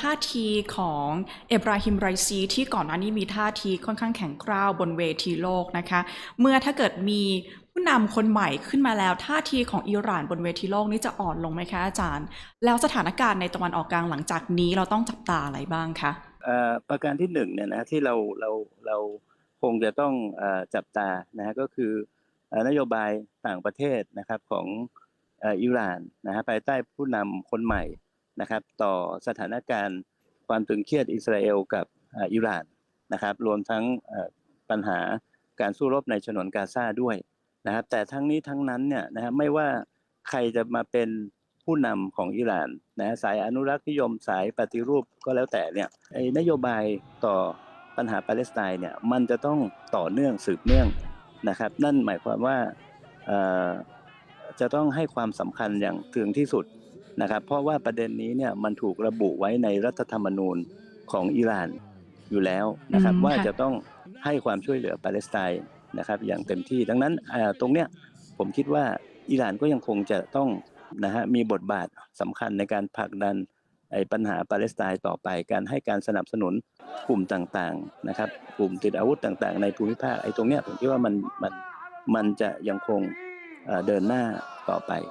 ท่าทีของเอบราฮิมไรซีที่ก่อนหน้านี้มีท่าทีค่อนข้างแข็งกร้าวบนเวทีโลกนะคะ เมื่อถ้าเกิดมีผู้นำคนใหม่ขึ้นมาแล้วท่าทีของอิหร่านบนเวทีโลกนี้จะอ่อนลงไหมคะอาจารย์ แล้วสถานการณ์ในตะวันออกกลางหลังจากนี้เราต้องจับตาอะไรบ้างคะประการที่หนึ่งเนี่ยนะที่เราเราเราคงจะต้องอจับตานะฮะก็คืออนโยบายต่างประเทศนะครับของอิหร่านนะฮะภายใต้ผู้นำคนใหม่ นะครับต่อสถานการณ์ความตึงเครียดอิสราเอลกับอิหร่านนะครับรวมทั้งปัญหาการสู้รบในฉนวนกาซาด้วยนะครับแต่ทั้งนี้ทั้งนั้นเนี่ยนะฮะไม่ว่าใครจะมาเป็นผู้นำของอิหร่านนะสายอนุรักษ์นิยมสายปฏิรูปก็แล้วแต่เนี่ยไอ้นโยบายต่อปัญหาปาเลสไตน์เนี่ยมันจะต้องต่อเนื่องสืบเนื่องนะครับ นั่นหมายความว่าจะต้องให้ความสำคัญอย่างถึงที่สุด นะครับเพราะว่าประเด็นนี้เนี่ยมันถูกระบุไว้ในรัฐธรรมนูญของอิหร่านอยู่แล้วนะครับอืมว่าค่ะจะต้องให้ความช่วยเหลือปาเลสไตน์นะครับ อย่างเต็มที่ดังนั้นเอ่อตรงเนี้ยผมคิดว่าอิหร่านก็ยังคงจะต้องนะฮะมีบทบาทสำคัญในการผลักดันไอ้ปัญหาปาเลสไตน์ต่อไปการให้การสนับสนุนกลุ่มต่างๆนะครับ กลุ่มติดอาวุธต่างๆ ในภูมิภาคไอ้ตรงเนี้ยผมคิดว่ามันมันมันจะยังคงเอ่อเดินหน้าต่อไป